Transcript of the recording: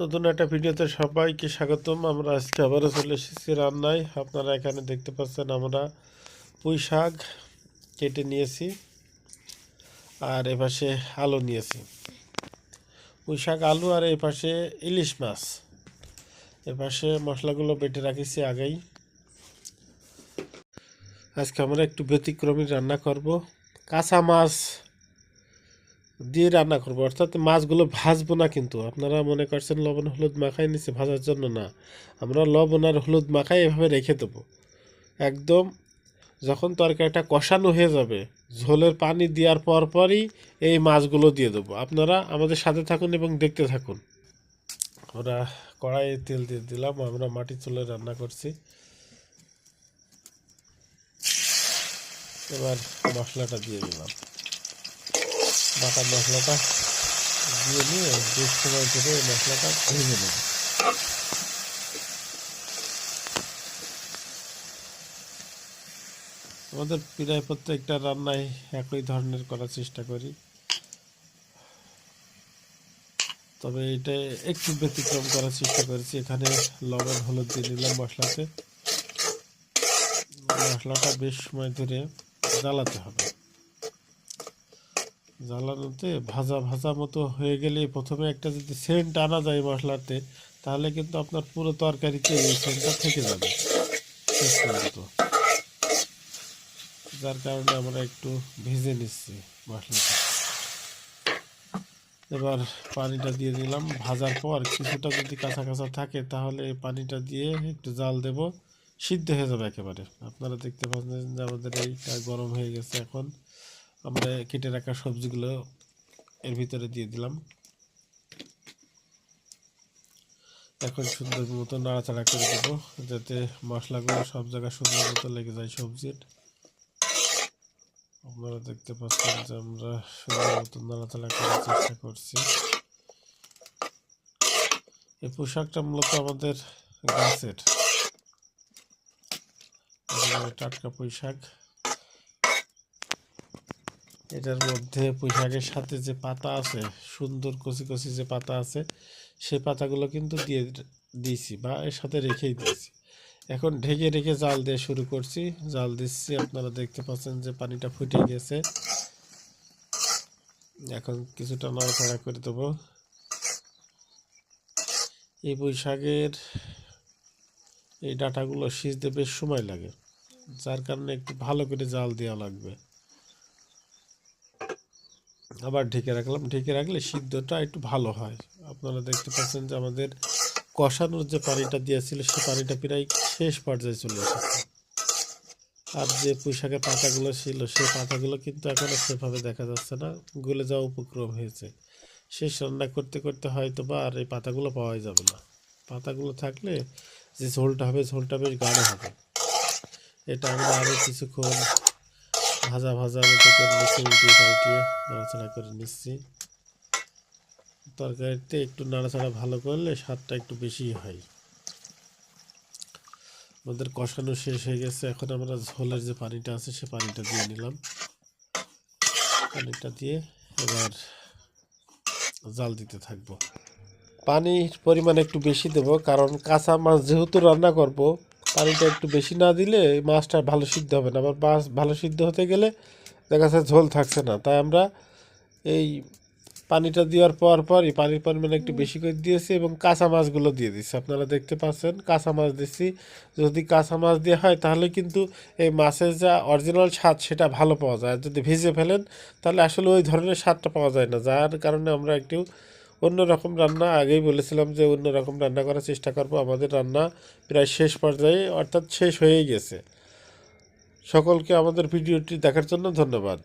নতুন একটা ভিডিওতে সবাইকে স্বাগতম। আমরা আজকে আবারও চলে এসেছি রান্নায় আপনারা এখানে দেখতে পাচ্ছেন আমরা পুঁই শাক কেটে নিয়েছি আর এপাশে আলু নিয়েছি। পুঁই শাক, আলু আর এই পাশে ইলিশ মাছ। এপাশে মশলাগুলো বেটে রাখিছি আগেই। আজকে আমরা একটু ব্যতিক্রমী রান্না করব। কাঁচা মাছ দিয়ে রান্না করব। অর্থাৎ মাছগুলো ভাজবো না কিন্তু। আপনারা মনে করছেন লবণ, হলুদ মাখাই নিচ্ছে ভাজার জন্য না। আমরা লবণ আর হলুদ মাখাই এভাবে রেখে দেবো। একদম যখন তরকারিটা কষানো হয়ে যাবে, ঝোলের পানি দেওয়ার পর পরই এই মাছগুলো দিয়ে দেবো। আপনারা আমাদের সাথে থাকুন এবং দেখতে থাকুন। আমরা কড়াইয়ে তেল দিয়ে দিলাম, আমরা মাটির চুলে রান্না করছি। এবার মশলাটা দিয়ে দিলাম। বাটা মশলাটা দিয়ে নিয়ে বেশ সময় ধরে মশলাটা ভেজে নেব। আমাদের প্রায় প্রত্যেকটা রান্নায় একই ধরনের করার চেষ্টা করি। তবে এটা একটু ব্যতিক্রম করার চেষ্টা করেছি। এখানে লবণ, হলুদ দিয়ে দিলাম মশলাতে। মশলাটা বেশ সময় ধরে জ্বালাতে হবে। জ্বালানোতে ভাজা ভাজা মতো হয়ে গেলে প্রথমে একটা যদি সেন্ট আনা যায় মশলাতে, তাহলে কিন্তু আপনার পুরো তরকারিতে এই সেন্টটা থেকে যাবে। যার কারণে আমরা একটু ভেজে নিচ্ছি মশলাটা। এবার পানিটা দিয়ে দিলাম। ভাজার পর কিছুটা যদি কাঁচা কাঁচা থাকে, তাহলে এই পানিটা দিয়ে একটু জাল দেব। সিদ্ধ হয়ে যাবে একেবারে। আপনারা দেখতে পাচ্ছেন যে আমাদের এইটা গরম হয়ে গেছে এখন। আমরা কেটে রাখা সবজিগুলো এর ভিতরে দিয়ে দিলাম। এখন সুন্দর মতো নাড়াচাড়া করে দেবো, যাতে মশলাগুলো সব জায়গায় সুন্দর মতো লেগে যায় সবজির। আপনারা দেখতে পাচ্ছেন যে আমরা সুন্দর মতো নাড়াচাড়া করার চেষ্টা করছি। এই পোশাকটা মূলত আমাদের গাছের। টাটকা পোশাক। এটার মধ্যে পুঁইশাকের সাথে যে পাতা আছে, সুন্দর কচি কচি যে পাতা আছে, সেই পাতাগুলো কিন্তু দিয়ে দিয়েছি বা এর সাথে রেখেই দিয়েছি। এখন ঢেকে রেখে জাল দিয়ে শুরু করছি। জাল দিচ্ছি, আপনারা দেখতে পাচ্ছেন যে পানিটা ফুটে গেছে। এখন কিছুটা নাড়াচাড়া করে দেবো। এই বৈশাখের এই ডাটাগুলো সিজতে বেশ সময় লাগে, যার কারণে একটু ভালো করে জাল দেওয়া লাগবে। আবার ঢেকে রাখলাম। ঢেকে রাখলে সিদ্ধটা একটু ভালো হয়। আপনারা দেখতে পাচ্ছেন যে আমাদের কষানোর যে পানিটা দিয়েছিল, সে পানিটা প্রায় শেষ পর্যায়ে চলে এসেছে। আর যে পুঁইশাকের পাতাগুলো ছিল, সে পাতাগুলো কিন্তু এখনও সেভাবে দেখা যাচ্ছে না। গলে যাওয়া উপক্রম হয়েছে। শেষ রান্না করতে করতে হয়তো বা আর এই পাতাগুলো পাওয়াই যাবে না। পাতাগুলো থাকলে যে ঝোলটা হবে, ঝোলটা বেশ গাঢ় হবে। এটা আমরা আরও কিছুক্ষণ ভাজা ভাজা মতো করে নিচ্ছি উল্টিয়ে পাল্টিয়ে নাড়াচাড়া করে নিচ্ছি। তরকারিতে একটু নাড়াচাড়া ভালো করলে স্বাদটা একটু বেশি হয়। আমাদের কষানো শেষ হয়ে গেছে। এখন আমরা ঝোলের যে পানিটা আছে সে পানিটা দিয়ে নিলাম। পানিটা দিয়ে এবার জাল দিতে থাকব। পানির পরিমাণ একটু বেশি দেবো, কারণ কাঁচা মাছ যেহেতু রান্না করব পানিটা একটু বেশি না দিলে মাছটা ভালো সিদ্ধ হবে না। আবার মাছ ভালো সিদ্ধ হতে গেলে দেখা যাচ্ছে ঝোল থাকছে না। তাই আমরা এই পানিটা দেওয়ার পর পরই পানির পরিমাণ একটু বেশি করে দিয়েছি এবং কাঁচা মাছগুলো দিয়ে দিচ্ছি আপনারা দেখতে পাচ্ছেন, কাঁচা মাছ দিচ্ছি যদি কাঁচা মাছ দেওয়া হয় তাহলে কিন্তু এই মাছের যা অরিজিনাল স্বাদ সেটা ভালো পাওয়া যায়। আর যদি ভেজে ফেলেন তাহলে আসলে ওই ধরনের স্বাদটা পাওয়া যায় না। যার কারণে আমরা একটু অন্যরকম রান্না, আগেই বলেছিলাম যে অন্যরকম রান্না করার চেষ্টা করব। আমাদের রান্না প্রায় শেষ পর্যায়ে, অর্থাৎ শেষ হয়ে গেছে। সকলকে আমাদের ভিডিওটি দেখার জন্য ধন্যবাদ।